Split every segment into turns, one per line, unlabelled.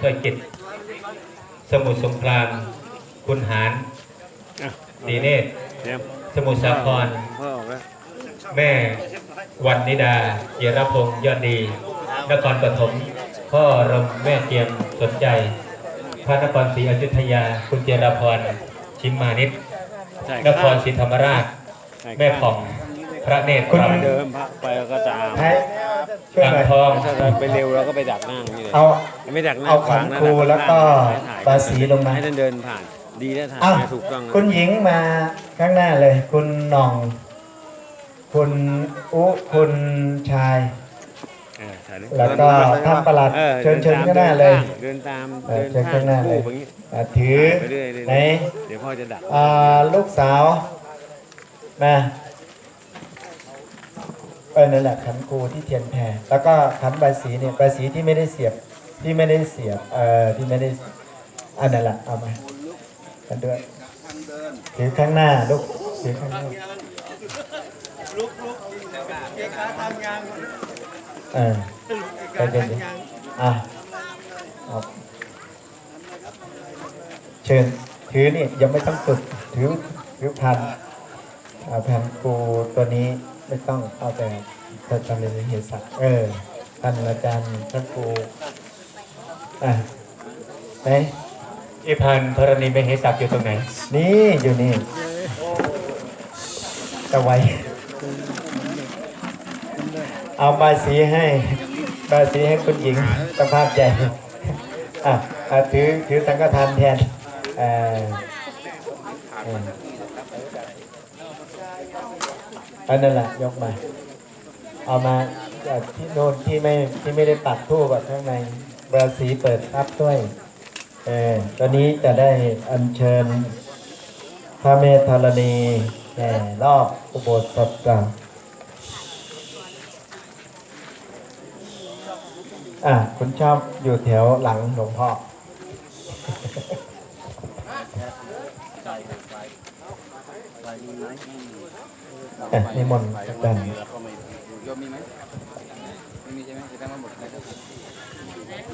ช่วยกิจสมุทรสงคราม คุณหาร
อะ
ตีเนตร
เดี๋ยว
สมุทรสาคร
พ่อออกแล้ว
แม่วันนิดาเกียรพงษ์ยอดดี นครปฐมพ่อรมแม่เทียมสนใจ พระนครศรีอยุธยา คุณเจรพร ชิมมานิต
ใช่
นครศรีธรรมราช แม่ผ่อง พระเนตร
คุณ
รำ
เดิมพักไปก็จะอาม
ให้ช่วย
อ่าง
หน่อย
ทอง
ถ้าเราไปเร็วเราก็ไปดักหน้าอย่างนี้เลย
เอา
ไม่ดักหน้า
เอา
ขวาง
ขันครูแล้วก็ปลาสีลงมา
ให้ท่านเดินผ่านดีแล้วถ่าย
อ้าว
ให้ถูกต้องนะ
คุณหญิงมาข้างหน้าเลย คุณหน่อง คุณอุคุณชาย
เออถ่ายเลย
แล้วก็ท่านประหลัด
ออ
เชิญเชิญ
ดิ
ข้างหน้าเลย
เดินตาม
เออ
เดิน
เชิญข้างหน้าเลย
คู่แบบนี้
อะถือ
ไปเรื่อยๆเรื่อยๆ
ไหน
เดี๋ยวพ่อจะดัก
อ่าลูกสาวมา เออนั่นแหละขันครูที่เทียนแพรแล้วก็ขันใบาสีเนี่ยใบาสีที่ไม่ได้เสียบที่ไม่ได้เสียบเอ่อที่ไม่ได้อันนั่นแหละเอามากันด้วยถือข้างหน้าลูกถือข้างหน้าเออไปเดินดิอะเอาเชิญถือนี่ยังไม่ต้องฝึกถือถือพันอ่าพันครูตัวนี้ ไม่ต้องเอาแต่จะทำในเหตุสัตว์เออ ท่านอาจารย์ท่านครูอะไหน
อีพันธรณีไม่เหตักอยู่ตรงไหน
นี่อยู่นี่จะไว้ เอาใบาสีให้ใบาสีให้คุณหญิงสภาพใจอะอะถือถือสังฆทานแทนเอ่อเอันนั่นแหละยกมา เอามาจากที่โน่นที่ไม่ที่ไม่ได้ปักทูบอะข้างในใบาสีเปิดทับด้วยเออตอนนี้จะได้อัญเชิญพระเมธรณีแห่รอบอุโบสถก่าอะคุณชอบอยู่แถวหลังหลวงพ่อ อะนิมนต์อาจารย์
โยมมีไหมไม่มีใช่ไหมจะได้มาหมดเลยครับ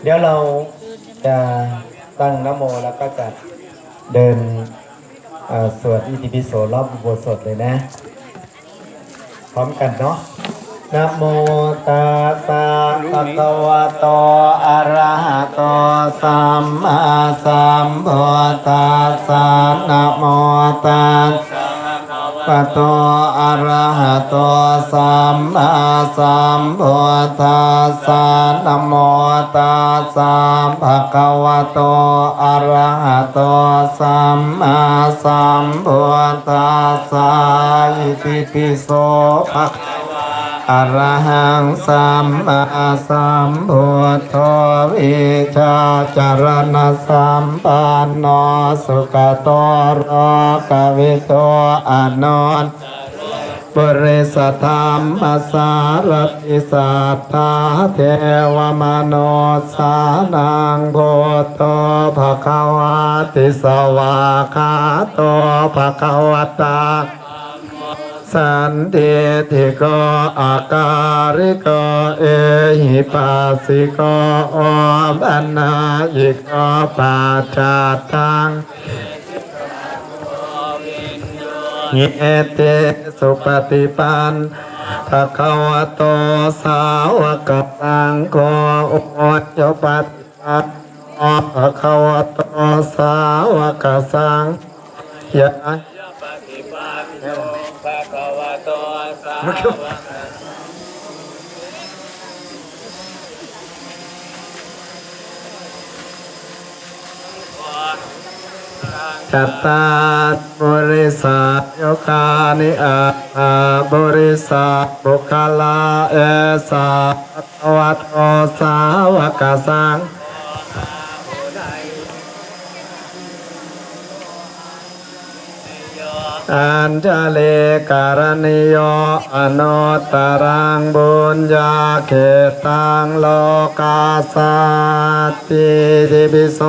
เดี๋ยวเราจะตั้งนโมแล้วก็จะเดินสวดอิติปิโสรอบอุโบสถเลยนะ พร้อมกันเนาะนะโมตัสสะภะคะวะโตอะระหะโตสัมมาสัมพุทธัสสะนะโมตัสสะ ปะโตอะระหะโตสัมมาสัมพุทธัสสะนะโมตัสสะภะคะวะโตอะระหะโตสัมมาสัมพุทธัสสะอิติปิโสภะ อรหังสัมมาสัมพุทโธวิชาจารณสัมปันโนสุขโตโรกวิโตอนนท์บริสธรรมสารติสัทธาเทวมโนสานังโพโตภะคะวะติสวาคาโตภะคะวตา สันติติโกอาการิโกเอหิปัสสิโกอบันนายิโกปัจจาตังเยเตสุปฏิปันภะคะวะโตสาวกสังโฆอุปจปฏิปันภะคะวะโตสาวกสังยะ จัตตาบริษัทโยคานิอาอาบริษัทบุคลาเอสาวัตโอสาวกสัง อัญจเลการณิโยอนุตตรังบุญญาเขตังโลกาสัตติทิปิโส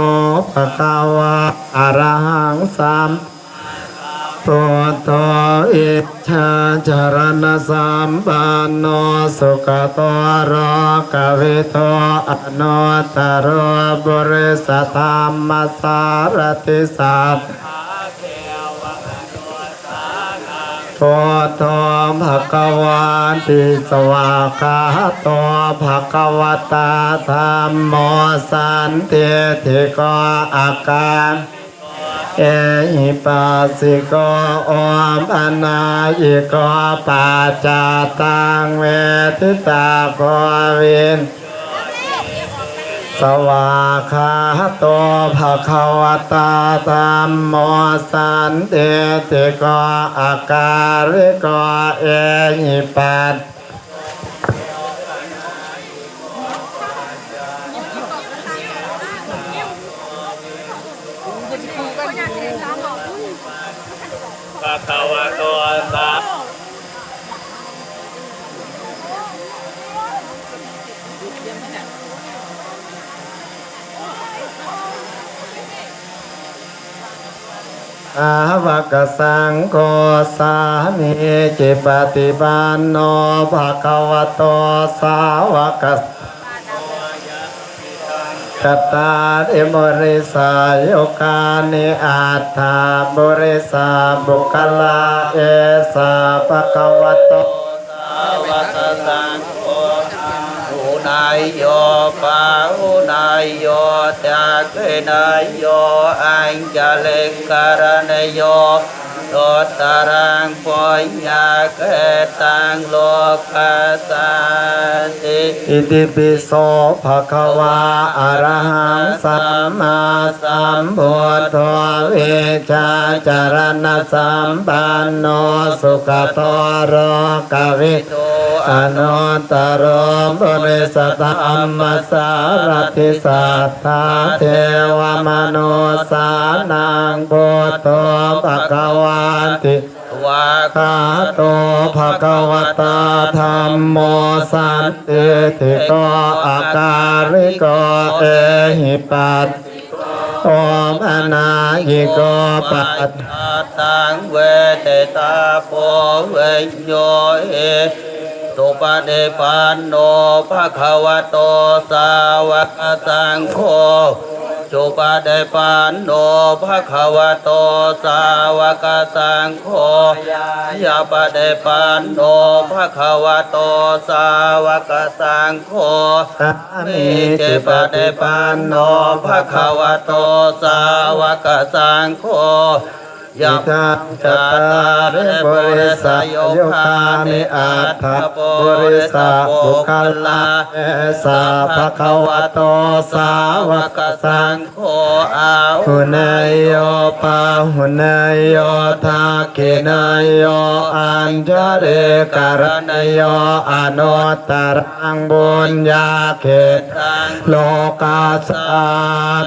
ภะคะวะอะระหังสัม พุทโธอิชฌาจารณสัมปันโนสุขโตโรกวิโตอนุตตรโรบุริสธรรมสารติสัพ พุทโธภะคะวันติสวากาโตภะคะวตาธรรมโมสันเติทิโกอาการเอหิปัสสิโกอมอนายิโกปัจจาตังเวทิตาโกวิน สวากขาโตภะคะวตาธรรมโมสันเตติโกอาการิโกเอหิปัส
ภะคะวะโตสา
อาวกสังโฆสามีจิปฏิปันโนภะคะวะโตสาวกสัตาอิบริสายุกานิอัตถาบริสาบุคลาเอสาภะคะวะโต
สาวัสังโฆ นายโยปาอุนายโยจากเนายโยอัญจเลการณโยโตตารังปุญญาเกตังโลกัสสันติ
อิติปิโสภะคะวาอะระหังสัมมาสัมพุทโธเวชาจารณะสัมปันโนสุขโตโรกวิโตอนุตตรบริสตัมมสารติสัทธาเทวมนุสานังพุทโธภะคะวันติ
วา
คาโตภะคะวตาธรรมโมสันติทิโกอาการิโกเอหิปัสโอมอนายิโกปั
ตาตังเวเตตาโพเวโยเอสุปฏิปันโนภะคะวะโตสาวกสังโฆ จุปฏิปันโนภะคะวะโตสาวกสังโฆยาปฏิปันโนภะคะวะโตสาวกสังโฆ
สามีจิปฏิปันโนภะคะวะโต
สาวกสังโฆ
ยะทาจตาริบริสายุคานิอัตถบริสาบุคลาเอสาภคะวะโตสาวกสัง
โฆอา
หุนายโยปาหุนายโยทากินายโยอัญจเรการณโยอนุตตรังบุญญาเขต
ตัง
โลกาสา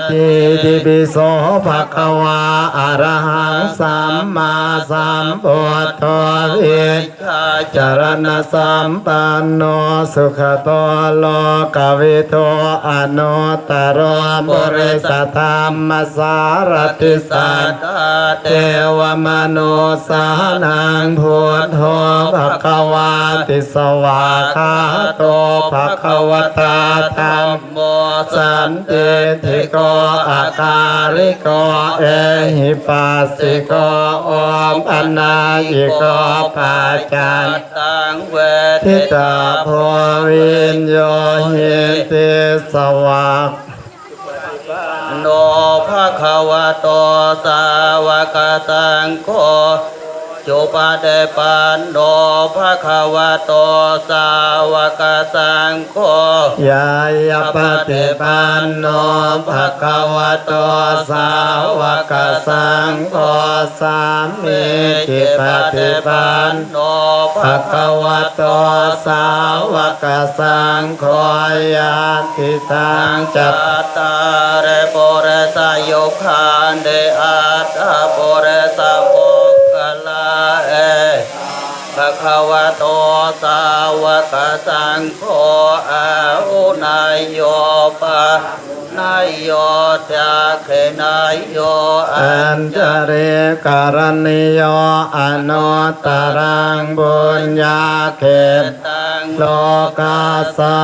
ติติปิโสภควาอรหังสัมมาสัมพุทโธวิจารณสัมปันโนสุขโตโลกวิโตอนุตตรบริสธรรมสารติสัต
ตเท
วมนุสานังพุทโธภควาติสวาคาโตภควตาธรรม
โม
สันติทิโกอาการิโกเอหิปัสสิโกโอมอนายิโกปาจัน
ตังเว
ทิตาโพวินโยหิติสวาก
โนภะคะวะโตสาวกสังโฆ จุปาเดปันโนภะคะวะโตสาวกสังโฆ
ยายปฏิปันโนภะคะวะโตสาวกสังโฆสามีจิปฏิปัน
โน
ภะคะวะโตสาวกสังโฆยาติตังจัต
ตาเรโปเรสายุคานเดอาตาโปเรส ภะคะวะโตสาวกสังโฆอาอุนายโยปะนายโยทาเคนายโย
อัญจเรการณิโยอนุตรังบุญญาเขต
ตัง
โลกาสั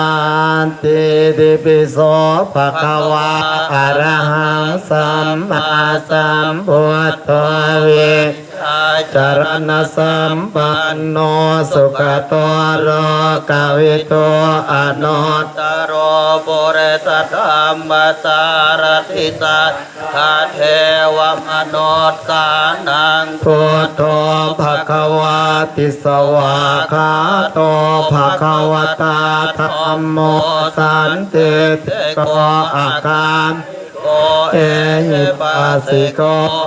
นติติปิโสภะคะวะอะระหังสัมมาสัมพุทโธเว
อา
จารณสัมปันโนสุขตโรกาวิโตอนุต
ตารโบเรสตัมมาสารติสาคาเทวมโนสานัง
พุทโธภคะวะติสวาคาโตภคะวตาธัมโมสันติโกอาการ เอหิปัสสิโก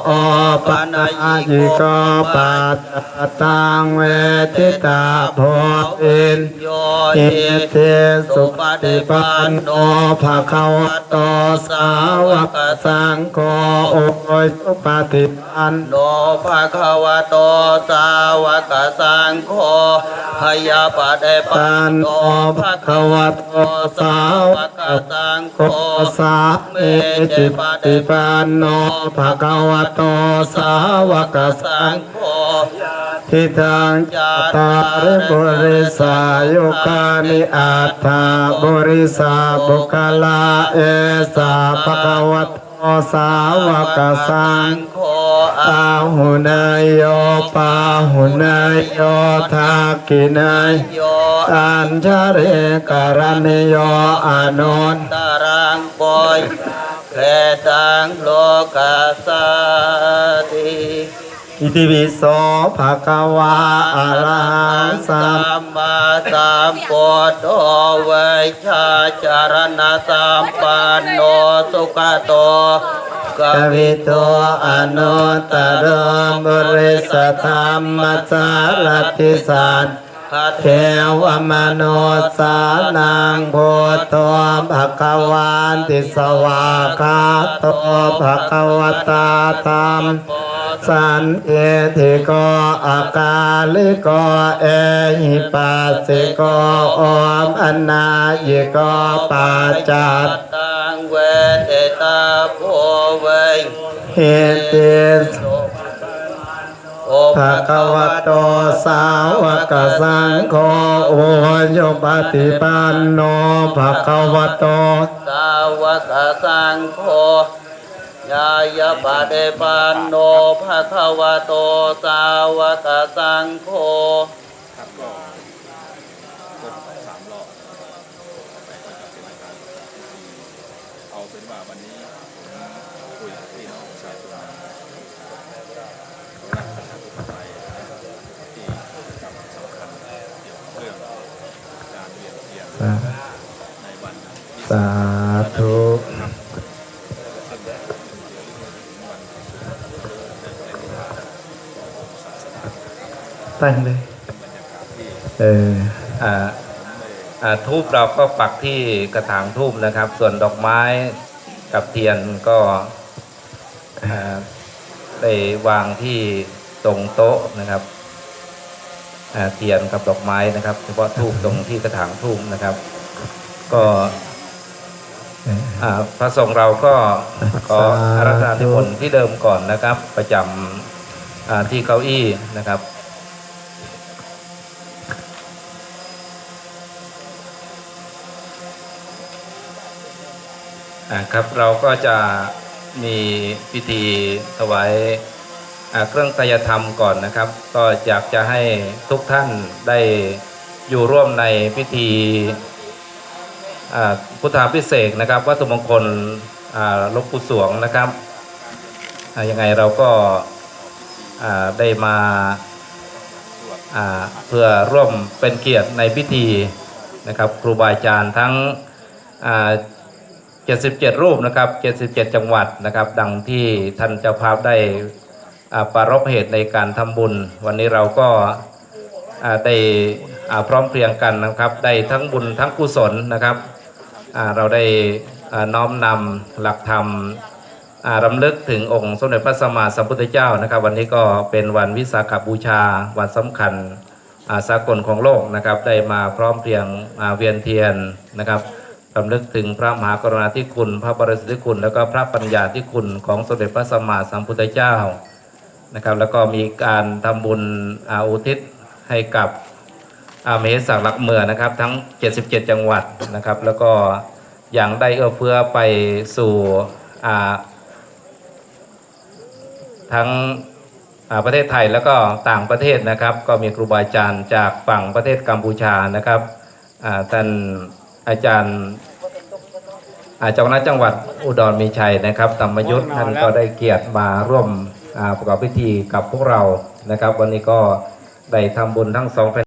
โอปะนายิโกปัตตังเวทิตาโพอิน
โย
อิเทสุปฏิปันโนภะคะวะโตสาวกสังโฆโอยสุปฏิปัน
โนภะคะวะโตสาวกสังโฆพยาปะเดปันโนภะคะวะโต
โต
สา
วก
สังโฆ
โกสาเมจิปฏิปันโนภะคะวะโตสาวกสั
สั
ง
ง
โฆ
โฆ
ทิทังจัตตาริบุริสายุคานิอัตถาบุริสาบุคลาเอสาภะคะวะโตสาวกสัง
โฆอา
อาหุนายโยปาหุนายโยทักกินาย
โย
อัญชเรการณิโยอานนท์
ตารังปอย แคตังโลกัสสาติ
อิติปิโสภะคะวาอะระหังสั
สั
ม
มมาสัมพุทโธเวชาจารณะสัมปันโนสุขโตก
กวิโตอนุตตรมบุริสธรรมสารติสัน
คัต
เทวมโนสานังโพธภะคะวันติสวาคาโตภะคะวตาธรรมสันเอธิโกอากาลิโกเอหิปัสสิโกอมอนายิโกปัจจัต
ตังเวเตตาโพเว
เหติส ภะคะวะโตสาวกสังโฆโอโยปฏิปันโนภะคะวะโต
สาวกสังโฆยายาปะเดปันโนภะคะวะโตสาวกสังโฆ
เอาเป็นว่าวันนี้ สา
ธุตั้งเลย เออ
อ่าอ่าทูบเราก็ปักที่กระถางทูบนะครับ ส่วนดอกไม้กับเทียนก็ได้วางที่ตรงโต๊ะนะครับเทียนกับดอกไม้นะครับ เฉพาะทูบตรงที่กระถางทูบนะครับ ก็ อ่าพระสงฆ์เราก็ขออาราธนานิมนต์ที่เดิมก่อนนะครับ ประจำอ่าที่เก้าอี้นะครับอ่าครับเราก็จะมีพิธีถวายอ่าเครื่องไตรยธรรมก่อนนะครับ ก็อยากจะให้ทุกท่านได้อยู่ร่วมในพิธีอ่า พุทธาพิเศษนะครับ วัตถุมงคลลวงปู่สวงนะครับยังไงเราก็ได้มาเพื่อร่วมเป็นเกียรติในพิธีนะครับครูบาอาจารย์ทั้ง 77 รูปนะครับ 77 จังหวัดนะครับ ดังที่ท่านเจ้าภาพได้ปรารภเหตุในการทำบุญ วันนี้เราก็ได้พร้อมเพรียงกันนะครับ ได้ทั้งบุญทั้งกุศลนะครับ เราได้น้อมนำหลักธรรมรำลึกถึงองค์สมเด็จพระสัมมาสัมพุทธเจ้านะครับ วันนี้ก็เป็นวันวิสาขบูชาวันสำคัญาสากลของโลกนะครับ ได้มาพร้อมเพรียงเวียนเทียนนะครับรำลึกถึงพระมหากรุณาธิคุณ พระบริสุทธิคุณ แล้วก็พระปัญญาธิคุณของสมเด็จพระสัมมาสัมพุทธเจ้านะครับ แล้วก็มีการทำบุญอาอุทิศให้กับ อาเมศักดิ์หลักเมืองนะครับ ทั้ง 77 จังหวัดนะครับ แล้วก็อย่างได้เอื้อเฟื้อไปสู่อ่าทั้งอ่าประเทศไทยแล้วก็ต่างประเทศนะครับ ก็มีครูบาอาจารย์จากฝั่งประเทศกัมพูชานะครับอ่าท่านอาจารย์อาเจ้าคณะจังหวัดอุดรมีชัยนะครับธรรมยุทธ์ท่านก็ได้เกียรติมาร่วมอ่าประกอบพิธีกับพวกเรานะครับ วันนี้ก็ได้ทำบุญทั้งสองแผ่น